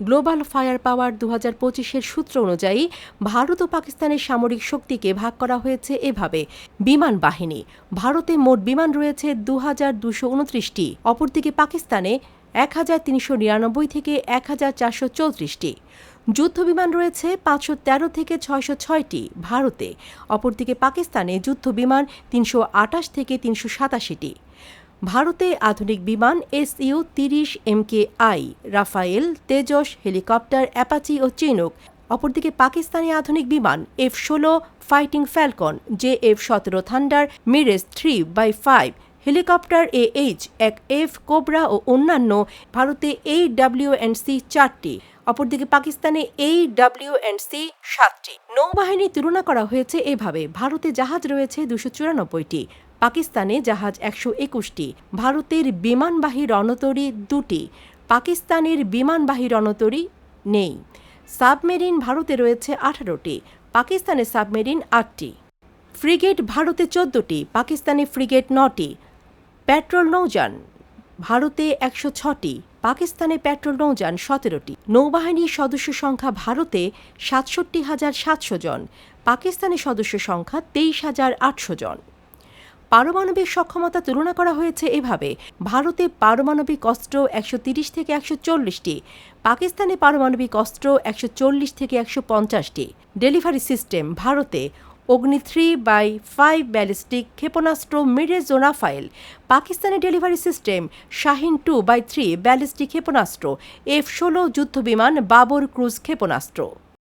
Global fire পাওয়ার দু হাজার পঁচিশের সূত্র অনুযায়ী ভারত ও পাকিস্তানের সামরিক শক্তিকে ভাগ করা হয়েছে এভাবে। বিমান বাহিনী, ভারতে মোট বিমান রয়েছে দু হাজার দুশো উনত্রিশটি, অপরদিকে পাকিস্তানে এক হাজার তিনশো নিরানব্বই থেকে এক হাজার চারশো চৌত্রিশটি। যুদ্ধবিমান রয়েছে পাঁচশো তেরো থেকে ছয়শো ছয়টি ভারতে, অপরদিকে পাকিস্তানে যুদ্ধবিমান তিনশো আটাশ থেকে তিনশো সাতাশিটি। ভারতে আধুনিক বিমান এস ইউ তিরিশ M K I Rafale, Tejas, helicopter, Apache O Chinook. অপরদিকে পাকিস্তানি আধুনিক বিমান এফ ষোলো, ফাইটিং ফ্যালকন জে এফ সতেরো thunder, mirage three by five, helicopter A H এক এফ কোবরা ও অন্যান্য, ভারতে এই ডাব্লিউ এন্ড সি চারটি। অপরদিকে পাকিস্তানে এই ডাব্লিউ এন্ড সি সাতটি। নৌবাহিনীর তুলনা করা হয়েছে এভাবে। ভারতে জাহাজ রয়েছে দুশো চুরানব্বইটি। পাকিস্তানে জাহাজ একশো একুশটি। ভারতের বিমানবাহী রণতরী দুটি। পাকিস্তানের বিমানবাহী রণতরী নেই। সাবমেরিন ভারতে রয়েছে আঠারোটি। পাকিস্তানে সাবমেরিন আটটি। ফ্রিগেট ভারতে চোদ্দটি। পাকিস্তানে ফ্রিগেট নটি। পেট্রোল নৌযান ভারতে একশো ছটি। পাকিস্তানে পেট্রোল নৌযান সতেরোটি। নৌবাহিনীর সদস্য সংখ্যা ভারতে সাতষট্টি হাজার সাতশো জন। পাকিস্তানের সদস্য সংখ্যা তেইশ হাজার আটশো জন। পারমাণবিক সক্ষমতা তুলনা করা হয়েছে এভাবে। ভারতে পারমাণবিক অস্ত্র একশো তিরিশ থেকে একশো চল্লিশটি। পাকিস্তানে পারমাণবিক অস্ত্র একশো চল্লিশ থেকে একশো পঞ্চাশটি। ডেলিভারি সিস্টেম ভারতে অগ্নি থ্রি বাই ফাইভ ব্যালিস্টিক ক্ষেপণাস্ত্র মিডে জোনাফাইল পাকিস্তানের delivery system Shaheen two by three ballistic ক্ষেপণাস্ত্র, এফ ষোলো যুদ্ধবিমান বাবর ক্রুজ ক্ষেপণাস্ত্র।